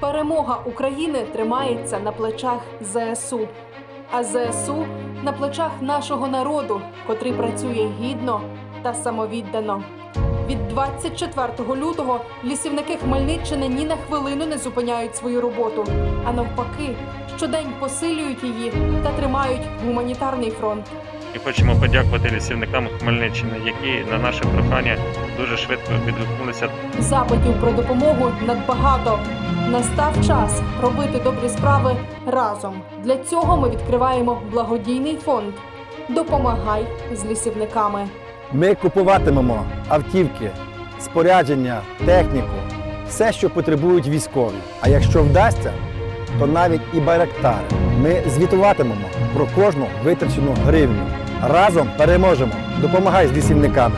Перемога України тримається на плечах ЗСУ, а ЗСУ на плечах нашого народу, котрий працює гідно та самовіддано. Від 24 лютого лісівники Хмельниччини ні на хвилину не зупиняють свою роботу, а навпаки, щодень посилюють її та тримають гуманітарний фронт. І хочемо подякувати лісівникам Хмельниччини, які на наше прохання дуже швидко відгукнулися. Запитів про допомогу надбагато. Настав час робити добрі справи разом. Для цього ми відкриваємо благодійний фонд. Допомагай з лісівниками. Ми купуватимемо автівки, спорядження, техніку, все, що потребують військові. А якщо вдасться, то навіть і байрактари. Ми звітуватимемо про кожну витрачену гривню. Разом переможемо. Допомагай з лісівниками.